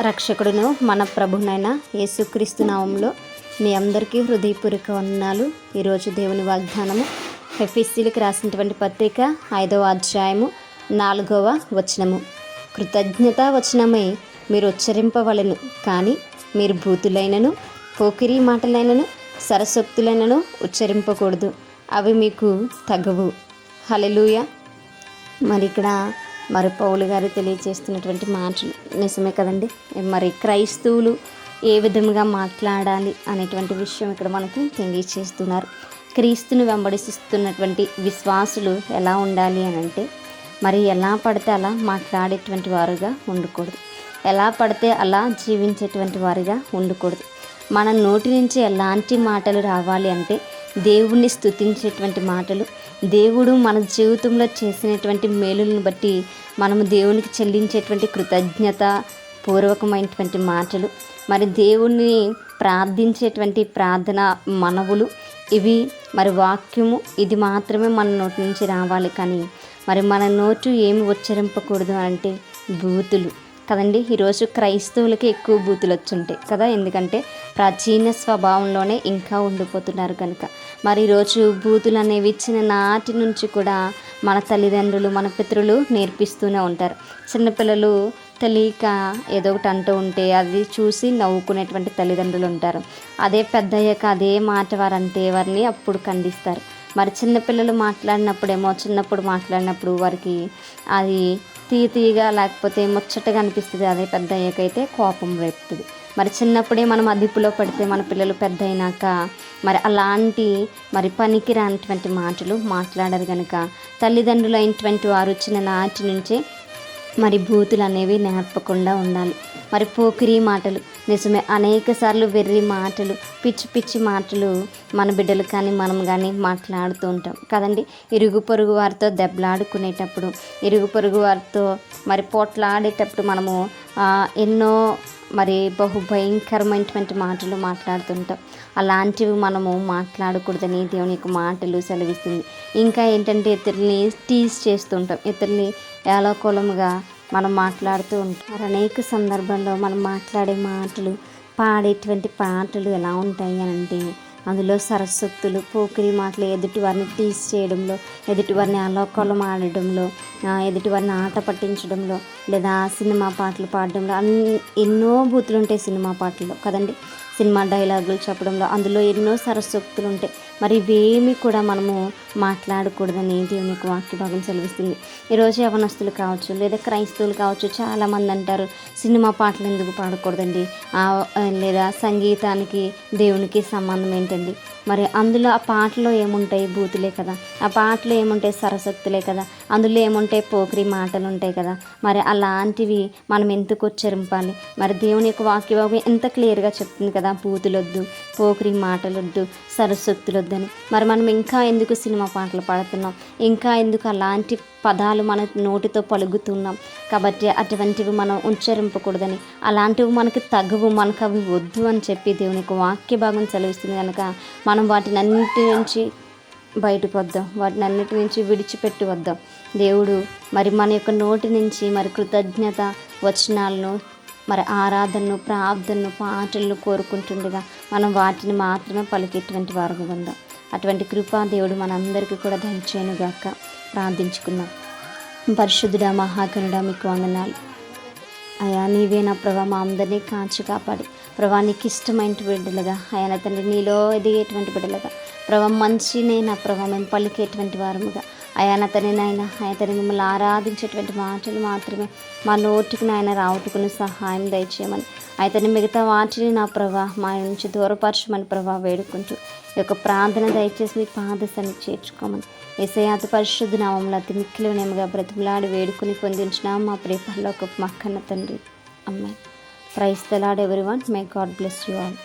రక్షకుడును మన ప్రభునైన యేసుక్రీస్తు నామంలో మీ అందరికీ హృదయపూర్వక వందనాలు. ఈరోజు దేవుని వాగ్దానము ఎఫ్ఎస్సీలకు రాసినటువంటి పత్రిక ఐదవ అధ్యాయము నాలుగవ వచనము. కృతజ్ఞత వచనమై మీరు ఉచ్చరింపవలను కానీ మీరు భూతులైనను పోకిరి మాటలైనను సరసక్తులైనను ఉచ్చరింపకూడదు. అవి మీకు తగవు. హలెలూయ మరి ఇక్కడ మరి పౌలు గారు తెలియజేస్తున్నటువంటి మాటలు నిజమే కదండి? మరి క్రైస్తవులు ఏ విధంగా మాట్లాడాలి అనేటువంటి విషయం ఇక్కడ మనకి తెలియజేస్తున్నారు. క్రీస్తుని వెంబడిస్తున్నటువంటి విశ్వాసులు ఎలా ఉండాలి అని అంటే మరి ఎలా పడితే అలా మాట్లాడేటువంటి వారుగా ఉండకూడదు. ఎలా పడితే అలా జీవించేటువంటి వారిగా ఉండకూడదు. మన నోటి నుంచి ఎలాంటి మాటలు రావాలి అంటే దేవుణ్ణి స్తుతించేటువంటి మాటలు దేవుడు మన జీవితంలో చేసినటువంటి మేలులను బట్టి మనము దేవునికి చెల్లించేటువంటి కృతజ్ఞత పూర్వకమైనటువంటి మాటలు. మరి దేవుణ్ణి ప్రార్థించేటువంటి ప్రార్థన మనవులు. ఇవి మరి వాక్యము. ఇది మాత్రమే మన నోటి నుంచి రావాలి కానీ మరి మన నోటు ఏమి ఉచ్చరింపకూడదు అంటే బూతులు. కదండి? ఈరోజు క్రైస్తవులకి ఎక్కువ బూతులు వచ్చుంటాయి కదా? ఎందుకంటే ప్రాచీన స్వభావంలోనే ఇంకా ఉండిపోతున్నారు కనుక మరి ఈరోజు బూతులు అనేవి ఇచ్చిన నాటి నుంచి కూడా మన తల్లిదండ్రులు మన పితరులు నేర్పిస్తూనే ఉంటారు. చిన్నపిల్లలు తెలియక ఏదో ఒకటి అంటూ ఉంటే అది చూసి నవ్వుకునేటువంటి తల్లిదండ్రులు ఉంటారు. అదే పెద్ద అయ్యాక అదే మాట వారంటే వారిని అప్పుడు ఖండిస్తారు. మరి చిన్నపిల్లలు మాట్లాడినప్పుడేమో చిన్నప్పుడు మాట్లాడినప్పుడు వారికి అది తీయ తీయగా లేకపోతే ముచ్చటగా అనిపిస్తుంది. అదే పెద్ద అయ్యాకైతే కోపం రేపుతుంది. మరి చిన్నప్పుడే మనం అదుపులో పడితే మన పిల్లలు పెద్ద అయినాక మరి అలాంటి మరి పనికి రానటువంటి మాటలు మాట్లాడరు కనుక తల్లిదండ్రులు అయినటువంటి వారు చిన్న నాటి నుంచే మరి బూతులు అనేవి నేర్పకుండా ఉండాలి. మరి పోకిరి మాటలు నిజమే. అనేక సార్లు వెర్రి మాటలు పిచ్చి పిచ్చి మాటలు మన బిడ్డలు కానీ మనం కానీ మాట్లాడుతూ ఉంటాం. కదండి? ఇరుగు పొరుగు వారితో దెబ్బలాడుకునేటప్పుడు ఇరుగు పొరుగు వారితో మరి పోట్లాడేటప్పుడు మనము ఎన్నో మరి బహు భయంకరమైనటువంటి మాటలు మాట్లాడుతుంటాం అలాంటివి మనము మాట్లాడకూడదని దేవుని యొక్క మాటలు సెలవిస్తుంది. ఇంకా ఏంటంటే ఇతరుల్ని టీజ్ చేస్తుంటాం ఇతరుల్ని ఏలోకోలముగా మనం మాట్లాడుతూ ఉంటారు అనేక సందర్భాల్లో మనం మాట్లాడే మాటలు పాడేటువంటి పాటలు ఎలా ఉంటాయి అని అంటే అందులో సరస్వత్తులు పోకిరి మాటలు ఎదుటివారిని టీస్ చేయడంలో ఎదుటివారిని అలోకాలం ఆడడంలో ఎదుటివారిని ఆట పట్టించడంలో లేదా సినిమా పాటలు పాడడంలో అన్ని ఎన్నో బూతులు ఉంటాయి సినిమా పాటల్లో. కదండి? సినిమా డైలాగులు చెప్పడంలో అందులో ఎన్నో సరస్వత్తులు ఉంటాయి మరి ఇవేమి కూడా మనము మాట్లాడకూడదని దేవునికి యొక్క వాక్య భాగం సెలవిస్తుంది. ఈరోజు యవనస్తులు కావచ్చు లేదా క్రైస్తవులు కావచ్చు చాలామంది అంటారు సినిమా పాటలు ఎందుకు పాడకూడదండి? లేదా సంగీతానికి దేవునికి సంబంధం ఏంటండి? మరి అందులో ఆ పాటలో ఏముంటాయి బూతులే కదా? ఆ పాటలో ఏముంటాయి సరసక్తులే కదా? అందులో ఏముంటాయి పోకిరి మాటలు ఉంటాయి కదా? మరి అలాంటివి మనం ఎందుకు ఉచ్చరింపాలి? మరి దేవుని యొక్క వాక్యభాగం ఎంత క్లియర్గా చెప్తుంది కదా? బూతులొద్దు పోకిరి మాటలొద్దు అని మరి మనం ఇంకా ఎందుకు సినిమా పాటలు పాడుతున్నాం? ఇంకా ఎందుకు అలాంటి పదాలు మన నోటితో పలుకుతున్నాం. కాబట్టి అటువంటివి మనం ఉచ్చరింపకూడదని అలాంటివి మనకి తగవు మనకు అవి వద్దు అని చెప్పి దేవునికి వాక్య భాగం సెలవిస్తుంది కనుక మనం వాటిని అన్నిటి నుంచి బయటకు వద్దాం వాటిని అన్నిటి నుంచి విడిచిపెట్టి వద్దాం దేవుడు మరి మన యొక్క నోటి నుంచి మరి కృతజ్ఞత వచనాలను మరి ఆరాధనను ప్రార్థనను పాటలను కోరుకుంటుండగా మనం వాటిని మాత్రమే పలికేటువంటి వారుగా ఉందాం. అటువంటి కృపా దేవుడు మనందరికీ కూడా దయచేయనుగాక. ప్రార్థించుకుందాం. పరిశుద్ధుడ మహాకనుడ మీకు వందనాలు. అయా నీవే నా ప్రభా మా అందరినీ కాచి కాపాడి. ప్రభా నీకు ఇష్టమైన బిడ్డలుగా. ఆయన తండ్రి నీలో ఎదిగేటువంటి బిడ్డలుగా. ప్రభా మంచినే నా ప్రభా మేము పలికేటువంటి వారముగా. ఆయన తని నాయన ఆయన మిమ్మల్ని ఆరాధించేటువంటి మాటలు మాత్రమే మా నోటికి నాయన రావటుకుని సహాయం దయచేయమని. అయితే మిగతా వాటిని నా ప్రభా మా నుంచి దూరపరచమని ప్రభా వేడుకుంటూ ఈ యొక్క ప్రార్థన దయచేసి మీ పాదశాన్ని చేర్చుకోమని. ఏసయాత పరిశుద్ధ నామంలో అతి మిక్కిలినేముగా బ్రతిమలాడి వేడుకుని పొందించిన మా ప్రేపల్లో ఒక మక్కన్న తండ్రి. అమ్మాయి. Praise the lord every one may God bless you all